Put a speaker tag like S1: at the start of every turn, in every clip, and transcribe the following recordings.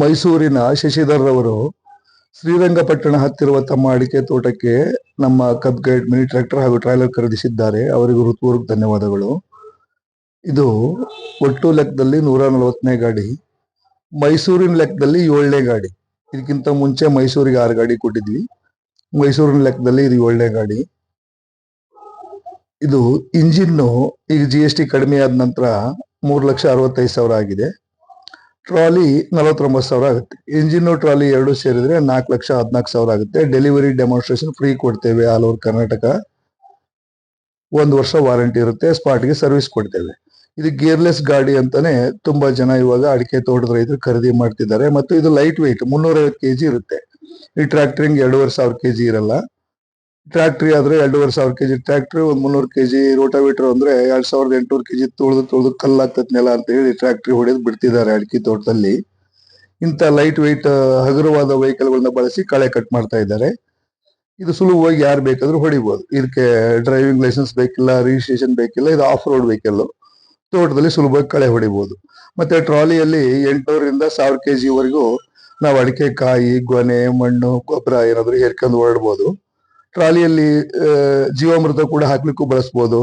S1: ಮೈಸೂರಿನ ಶಶಿಧರ್ ಅವರು ಶ್ರೀರಂಗಪಟ್ಟಣ ಹತ್ತಿರುವ ತಮ್ಮ ಅಡಿಕೆ ತೋಟಕ್ಕೆ ನಮ್ಮ ಕಬ್ ಗೈಡ್ ಮಿನಿ ಟ್ರ್ಯಾಕ್ಟರ್ ಹಾಗೂ ಟ್ರೈಲರ್ ಖರೀದಿಸಿದ್ದಾರೆ. ಅವರಿಗೂ ಹೃತ್ಪೂರ್ವಕ ಧನ್ಯವಾದಗಳು. ಇದು ಒಟ್ಟು ಲೆಕ್ಕದಲ್ಲಿ ನೂರ ನಲವತ್ತನೇ ಗಾಡಿ. ಮೈಸೂರಿನ ಲೆಕ್ಕದಲ್ಲಿ ಏಳನೇ ಗಾಡಿ. ಇದಕ್ಕಿಂತ ಮುಂಚೆ ಮೈಸೂರಿಗೆ ಆರು ಗಾಡಿ ಕೊಟ್ಟಿದ್ವಿ. ಮೈಸೂರಿನ ಲೆಕ್ಕದಲ್ಲಿ ಇದು ಏಳನೇ ಗಾಡಿ. ಇದು ಇಂಜಿನ್ನು ಈಗ ಜಿ ಎಸ್ ಟಿ ಕಡಿಮೆ ಆದ ನಂತರ ಮೂರು ಲಕ್ಷ ಅರವತ್ತೈದು ಸಾವಿರ ಆಗಿದೆ. ಟ್ರಾಲಿ ನಲವತ್ತೊಂಬತ್ತು ಸಾವಿರ ಆಗುತ್ತೆ. ಇಂಜಿನ್ ಟ್ರಾಲಿ ಎರಡು ಸೇರಿದ್ರೆ ನಾಲ್ಕು ಲಕ್ಷ ಹದಿನಾಲ್ಕು ಸಾವಿರ ಆಗುತ್ತೆ. ಡೆಲಿವರಿ ಡೆಮಾನ್ಸ್ಟ್ರೇಷನ್ ಫ್ರೀ ಕೊಡ್ತೇವೆ ಆಲ್ ಓವರ್ ಕರ್ನಾಟಕ. ಒಂದು ವರ್ಷ ವಾರಂಟಿ ಇರುತ್ತೆ. ಸ್ಪಾಟ್ಗೆ ಸರ್ವಿಸ್ ಕೊಡ್ತೇವೆ. ಇದು ಗೇರ್ಲೆಸ್ ಗಾಡಿ ಅಂತಾನೆ ತುಂಬಾ ಜನ ಇವಾಗ ಅಡಿಕೆ ತೋಟದ ರೈತರು ಖರೀದಿ ಮಾಡ್ತಿದ್ದಾರೆ. ಮತ್ತು ಇದು ಲೈಟ್ ವೆಯ್ಟ್ ಮುನ್ನೂರೈವತ್ತು ಕೆಜಿ ಇರುತ್ತೆ. ಈ ಟ್ರ್ಯಾಕ್ಟರಿಂಗ್ ಎರಡೂವರೆ ಸಾವಿರ ಕೆಜಿ ಇರಲ್ಲ. ಟ್ರ್ಯಾಕ್ಟ್ರಿ ಆದ್ರೆ ಎರಡೂವರೆ ಸಾವಿರ ಕೆಜಿ. ಟ್ರ್ಯಾಕ್ಟ್ರಿ ಒಂದ್ ಮುನ್ನೂರು ಕೆಜಿ ರೋಟಾವೇಟರ್ ಅಂದ್ರೆ ಎರಡ್ ಸಾವಿರದ ಎಂಟುನೂರು ಕೆಜಿ ತುಳಿದು ತುಳಿದು ಕಲ್ಲಾಗ್ತದೆ ನೆಲ ಅಂತ ಹೇಳಿ ಟ್ರ್ಯಾಕ್ಟ್ರಿ ಹೊಡೆದು ಬಿಡ್ತಿದ್ದಾರೆ ಅಡಿಕೆ ತೋಟದಲ್ಲಿ. ಇಂಥ ಲೈಟ್ ವೆಯ್ಟ್ ಹಗುರವಾದ ವೆಹಿಕಲ್ಗಳನ್ನ ಬಳಸಿ ಕಳೆ ಕಟ್ ಮಾಡ್ತಾ ಇದ್ದಾರೆ. ಇದು ಸುಲಭವಾಗಿ ಯಾರು ಬೇಕಾದ್ರೂ ಹೊಡಿಬಹುದು ಇದಕ್ಕೆ ಡ್ರೈವಿಂಗ್ ಲೈಸೆನ್ಸ್ ಬೇಕಿಲ್ಲ ರಿಜಿಸ್ಟ್ರೇಷನ್ ಬೇಕಿಲ್ಲ, ಇದು ಆಫ್ ರೋಡ್ ವೆಹಿಕಲ್ ತೋಟದಲ್ಲಿ ಸುಲಭವಾಗಿ ಕಳೆ ಹೊಡಿಬಹುದು ಮತ್ತೆ ಟ್ರಾಲಿಯಲ್ಲಿ ಎಂಟುನೂರಿಂದ ಸಾವಿರ ಕೆಜಿವರೆಗೂ ನಾವು ಅಡಿಕೆ, ಕಾಯಿ, ಗೊನೆ, ಮಣ್ಣು ಗೊಬ್ಬರ ಏನಾದ್ರು ಹೇರ್ಕೊಂಡು ಹೊರಡ್ಬೋದು ಟ್ರಾಲಿಯಲ್ಲಿ ಜೀವಾಮೃತ ಕೂಡ ಹಾಕ್ಲಿಕ್ಕೂ ಬಳಸ್ಬೋದು.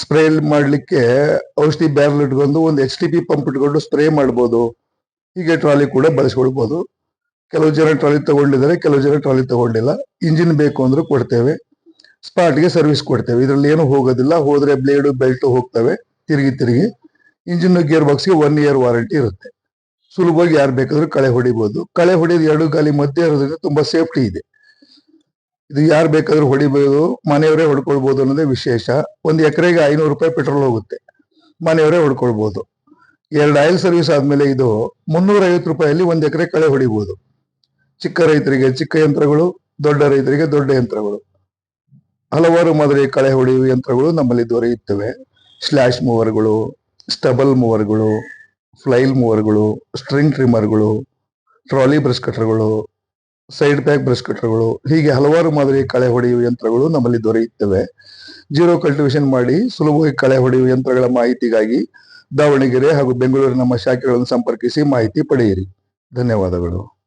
S1: ಸ್ಪ್ರೇ ಮಾಡಲಿಕ್ಕೆ ಔಷಧಿ ಬ್ಯಾರಲ್ ಇಟ್ಕೊಂಡು ಒಂದು ಎಚ್ ಟಿ ಪಿ ಪಂಪ್ ಇಟ್ಕೊಂಡು ಸ್ಪ್ರೇ ಮಾಡ್ಬೋದು. ಹೀಗೆ ಟ್ರಾಲಿ ಕೂಡ ಬಳಸ್ಕೊಳ್ಬೋದು. ಕೆಲವು ಜನ ಟ್ರಾಲಿ ತಗೊಂಡಿದ್ದಾರೆ, ಕೆಲವು ಜನ ಟ್ರಾಲಿ ತಗೊಂಡಿಲ್ಲ. ಇಂಜಿನ್ ಬೇಕು ಅಂದ್ರೂ ಕೊಡ್ತೇವೆ. ಸ್ಪಾಟ್ಗೆ ಸರ್ವಿಸ್ ಕೊಡ್ತೇವೆ. ಇದರಲ್ಲಿ ಏನು ಹೋಗೋದಿಲ್ಲ. ಹೋದ್ರೆ ಬ್ಲೇಡು ಬೆಲ್ಟ್ ಹೋಗ್ತವೆ. ತಿರುಗಿ ತಿರುಗಿ. ಇಂಜಿನ್ ಗೇರ್ ಬಾಕ್ಸ್ಗೆ ಒನ್ ಇಯರ್ ವಾರಂಟಿ ಇರುತ್ತೆ. ಸುಲಭವಾಗಿ ಯಾರು ಬೇಕಾದ್ರೂ ಕಳೆ ಹೊಡಿಬಹುದು ಕಳೆ ಹೊಡೆಯೋದು ಎರಡು ಗಾಲಿ ಮಧ್ಯೆ ಇರೋದ್ರಿಂದ ತುಂಬಾ ಸೇಫ್ಟಿ ಇದೆ. ಇದು ಯಾರು ಬೇಕಾದ್ರೂ ಹೊಡಿಬಹುದು ಮನೆಯವರೇ ಹೊಡ್ಕೊಳ್ಬಹುದು ಅನ್ನೋದೇ ವಿಶೇಷ. ಒಂದು ಎಕರೆಗೆ ಐನೂರು ರೂಪಾಯಿ ಪೆಟ್ರೋಲ್ ಹೋಗುತ್ತೆ. ಮನೆಯವರೇ ಹೊಡ್ಕೊಳ್ಬಹುದು ಎರಡು ಆಯಿಲ್ ಸರ್ವಿಸ್ ಆದ್ಮೇಲೆ ಇದು ಮುನ್ನೂರ ಐವತ್ತು ರೂಪಾಯಲ್ಲಿ ಒಂದು ಎಕರೆ ಕಳೆ ಹೊಡಿಬಹುದು ಚಿಕ್ಕ ರೈತರಿಗೆ, ಚಿಕ್ಕ ಯಂತ್ರಗಳು, ದೊಡ್ಡ ರೈತರಿಗೆ ದೊಡ್ಡ ಯಂತ್ರಗಳು. ಹಲವಾರು ಮಾದರಿ ಕಳೆ ಹೊಡೆಯುವ ಯಂತ್ರಗಳು ನಮ್ಮಲ್ಲಿ ದೊರೆಯುತ್ತವೆ. ಸ್ಲ್ಯಾಶ್ ಮೂವರ್ಗಳು, ಸ್ಟಬಲ್ ಮೂವರ್ಗಳು, ಫ್ಲೈಲ್ ಮೂವರ್ಗಳು, ಸ್ಟ್ರಿಂಗ್ ಟ್ರಿಮ್ಮರ್ಗಳು, ಟ್ರಾಲಿ ಬ್ರಷ್ ಕಟರ್ಗಳು ಸೈಡ್ ಪ್ಯಾಕ್ ಬ್ರಷ್ ಕಟರ್ಗಳು ಹೀಗೆ ಹಲವಾರು ಮಾದರಿ ಕಳೆ ಹೊಡೆಯುವ ಯಂತ್ರಗಳು ನಮ್ಮಲ್ಲಿ ದೊರೆಯುತ್ತವೆ. ಜೀರೋ ಕಲ್ಟಿವೇಶನ್ ಮಾಡಿ ಸುಲಭವಾಗಿ ಕಳೆ ಹೊಡೆಯುವ ಯಂತ್ರಗಳ ಮಾಹಿತಿಗಾಗಿ ದಾವಣಗೆರೆ ಹಾಗೂ ಬೆಂಗಳೂರಿನ ನಮ್ಮ ಶಾಖೆಗಳನ್ನು ಸಂಪರ್ಕಿಸಿ ಮಾಹಿತಿ ಪಡೆಯಿರಿ. ಧನ್ಯವಾದಗಳು.